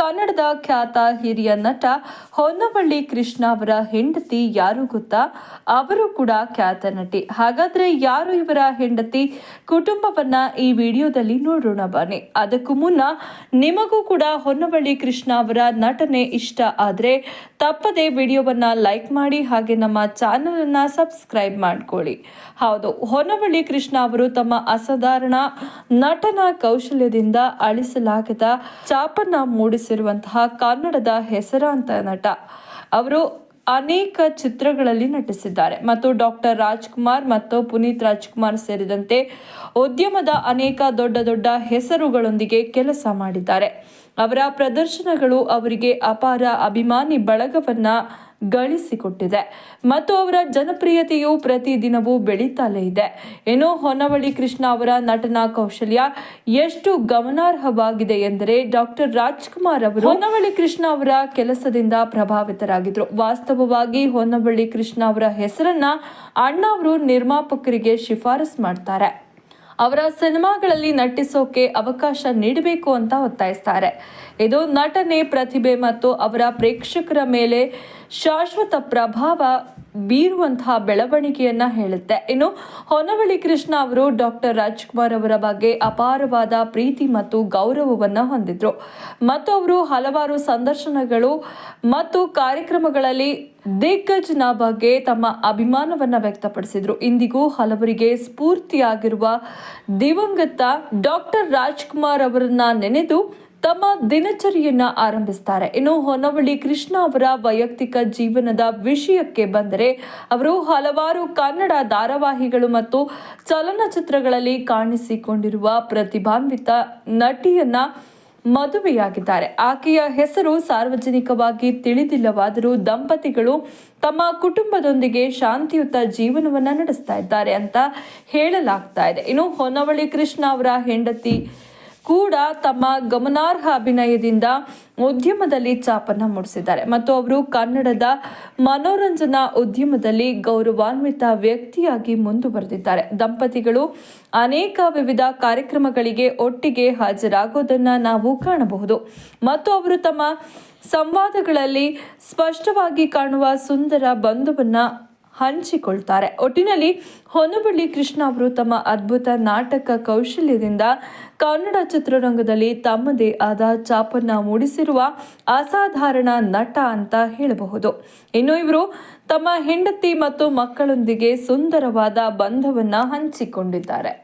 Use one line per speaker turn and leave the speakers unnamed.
ಕನ್ನಡದ ಖ್ಯಾತ ಹಿರಿಯ ನಟ ಹೊನ್ನವಳ್ಳಿ ಕೃಷ್ಣ ಅವರ ಹೆಂಡತಿ ಯಾರು ಗೊತ್ತಾ? ಅವರು ಕೂಡ ಖ್ಯಾತ ನಟಿ. ಹಾಗಾದ್ರೆ ಯಾರು ಇವರ ಹೆಂಡತಿ? ಕುಟುಂಬವನ್ನ ಈ ವಿಡಿಯೋದಲ್ಲಿ ನೋಡೋಣ ಬನ್ನಿ. ಅದಕ್ಕೂ ಮುನ್ನ ನಿಮಗೂ ಕೂಡ ಹೊನ್ನವಳ್ಳಿ ಕೃಷ್ಣ ಅವರ ನಟನೆ ಇಷ್ಟ ಆದ್ರೆ ತಪ್ಪದೆ ವಿಡಿಯೋವನ್ನ ಲೈಕ್ ಮಾಡಿ ಹಾಗೆ ನಮ್ಮ ಚಾನೆಲ್ ಅನ್ನ ಸಬ್ಸ್ಕ್ರೈಬ್ ಮಾಡ್ಕೊಳ್ಳಿ. ಹೌದು, ಹೊನ್ನವಳ್ಳಿ ಕೃಷ್ಣ ಅವರು ತಮ್ಮ ಅಸಾಧಾರಣ ನಟನ ಕೌಶಲ್ಯದಿಂದ ಅಳಿಸಲಾಗದ ಚಾಪನ್ನ ಮೂಡಿಸಿರುವಂತಹ ಕನ್ನಡದ ಹೆಸರಾಂತ ನಟ. ಅವರು ಅನೇಕ ಚಿತ್ರಗಳಲ್ಲಿ ನಟಿಸಿದ್ದಾರೆ. ಮತ್ತು ಡಾಕ್ಟರ್ ರಾಜ್ಕುಮಾರ್ ಮತ್ತು ಪುನೀತ್ ರಾಜ್ಕುಮಾರ್ ಸೇರಿದಂತೆ ಉದ್ಯಮದ ಅನೇಕ ದೊಡ್ಡ ದೊಡ್ಡ ಹೆಸರುಗಳೊಂದಿಗೆ ಕೆಲಸ ಮಾಡಿದ್ದಾರೆ. ಅವರ ಪ್ರದರ್ಶನಗಳು ಅವರಿಗೆ ಅಪಾರ ಅಭಿಮಾನಿ ಬಳಗವನ್ನ ಗಳಿಸಿಕೊಟ್ಟಿದೆ. ಮತ್ತು ಅವರ ಜನಪ್ರಿಯತೆಯು ಪ್ರತಿದಿನವೂ ಬೆಳೀತಲೇ ಇದೆ. ಇನ್ನು ಹೊನ್ನವಳ್ಳಿ ಕೃಷ್ಣ ಅವರ ನಟನಾ ಕೌಶಲ್ಯ ಎಷ್ಟು ಗಮನಾರ್ಹವಾಗಿದೆ ಎಂದರೆ ಡಾಕ್ಟರ್ ರಾಜ್ಕುಮಾರ್ ಅವರು ಹೊನ್ನವಳ್ಳಿ ಕೃಷ್ಣ ಅವರ ಕೆಲಸದಿಂದ ಪ್ರಭಾವಿತರಾಗಿದ್ರು ವಾಸ್ತವವಾಗಿ ಹೊನ್ನವಳ್ಳಿ ಕೃಷ್ಣ ಅವರ ಹೆಸರನ್ನ ಅಣ್ಣ ಅವರು ನಿರ್ಮಾಪಕರಿಗೆ ಶಿಫಾರಸ್ ಮಾಡ್ತಾರೆ. ಅವರ ಸಿನಿಮಾಗಳಲ್ಲಿ ನಟಿಸೋಕೆ ಅವಕಾಶ ನೀಡಬೇಕು ಅಂತ ಒತ್ತಾಯಿಸ್ತಾರೆ. ಇದು ನಟನೆ ಪ್ರತಿಭೆ ಮತ್ತು ಅವರ ಪ್ರೇಕ್ಷಕರ ಮೇಲೆ ಶಾಶ್ವತ ಪ್ರಭಾವ ಬೀರುವಂತಹ ಬೆಳವಣಿಗೆಯನ್ನ ಹೇಳುತ್ತೆ. ಇನ್ನು ಹೊನ್ನವಳ್ಳಿ ಕೃಷ್ಣ ಅವರು ಡಾಕ್ಟರ್ ರಾಜ್ಕುಮಾರ್ ಅವರ ಬಗ್ಗೆ ಅಪಾರವಾದ ಪ್ರೀತಿ ಮತ್ತು ಗೌರವವನ್ನು ಹೊಂದಿದ್ರು. ಮತ್ತು ಅವರು ಹಲವಾರು ಸಂದರ್ಶನಗಳು ಮತ್ತು ಕಾರ್ಯಕ್ರಮಗಳಲ್ಲಿ ದಿಗ್ಗಜನ ಬಗ್ಗೆ ತಮ್ಮ ಅಭಿಮಾನವನ್ನು ವ್ಯಕ್ತಪಡಿಸಿದರು. ಇಂದಿಗೂ ಹಲವರಿಗೆ ಸ್ಫೂರ್ತಿಯಾಗಿರುವ ದಿವಂಗತ ಡಾಕ್ಟರ್ ರಾಜ್ಕುಮಾರ್ ಅವರನ್ನ ನೆನೆದು ತಮ್ಮ ದಿನಚರಿಯನ್ನ ಆರಂಭಿಸ್ತಾರೆ. ಇನ್ನು ಹೊನ್ನವಳ್ಳಿ ಕೃಷ್ಣ ಅವರ ವೈಯಕ್ತಿಕ ಜೀವನದ ವಿಷಯಕ್ಕೆ ಬಂದರೆ, ಅವರು ಹಲವಾರು ಕನ್ನಡ ಧಾರಾವಾಹಿಗಳು ಮತ್ತು ಚಲನಚಿತ್ರಗಳಲ್ಲಿ ಕಾಣಿಸಿಕೊಂಡಿರುವ ಪ್ರತಿಭಾನ್ವಿತ ನಟಿಯನ್ನ ಮದುವೆಯಾಗಿದ್ದಾರೆ. ಆಕೆಯ ಹೆಸರು ಸಾರ್ವಜನಿಕವಾಗಿ ತಿಳಿದಿಲ್ಲವಾದರೂ ದಂಪತಿಗಳು ತಮ್ಮ ಕುಟುಂಬದೊಂದಿಗೆ ಶಾಂತಿಯುತ ಜೀವನವನ್ನ ನಡೆಸ್ತಾ ಇದ್ದಾರೆ ಅಂತ ಹೇಳಲಾಗ್ತಾ ಇದೆ. ಇನ್ನು ಹೊನ್ನವಳ್ಳಿ ಕೃಷ್ಣ ಅವರ ಹೆಂಡತಿ ಕೂಡ ತಮ್ಮ ಗಮನಾರ್ಹ ಅಭಿನಯದಿಂದ ಉದ್ಯಮದಲ್ಲಿ ಚಾಪನ್ನ ಮೂಡಿಸಿದ್ದಾರೆ. ಮತ್ತು ಅವರು ಕನ್ನಡದ ಮನೋರಂಜನಾ ಉದ್ಯಮದಲ್ಲಿ ಗೌರವಾನ್ವಿತ ವ್ಯಕ್ತಿಯಾಗಿ ಮುಂದುವರೆದಿದ್ದಾರೆ. ದಂಪತಿಗಳು ಅನೇಕ ವಿವಿಧ ಕಾರ್ಯಕ್ರಮಗಳಿಗೆ ಒಟ್ಟಿಗೆ ಹಾಜರಾಗೋದನ್ನು ನಾವು ಕಾಣಬಹುದು. ಮತ್ತು ಅವರು ತಮ್ಮ ಸಂವಾದಗಳಲ್ಲಿ ಸ್ಪಷ್ಟವಾಗಿ ಕಾಣುವ ಸುಂದರ ಬಂಧುವನ್ನ ಹಂಚಿಕೊಳ್ತಾರೆ. ಒಟ್ಟಿನಲ್ಲಿ ಹೊನ್ನಬಳ್ಳಿ ಕೃಷ್ಣ ಅವರು ತಮ್ಮ ಅದ್ಭುತ ನಾಟಕ ಕೌಶಲ್ಯದಿಂದ ಕನ್ನಡ ಚಿತ್ರರಂಗದಲ್ಲಿ ತಮ್ಮದೇ ಆದ ಚಾಪನ್ನ ಮೂಡಿಸಿರುವ ಅಸಾಧಾರಣ ನಟ ಅಂತ ಹೇಳಬಹುದು. ಇನ್ನು ಇವರು ತಮ್ಮ ಹೆಂಡತಿ ಮತ್ತು ಮಕ್ಕಳೊಂದಿಗೆ ಸುಂದರವಾದ ಬಂಧವನ್ನು ಹಂಚಿಕೊಂಡಿದ್ದಾರೆ.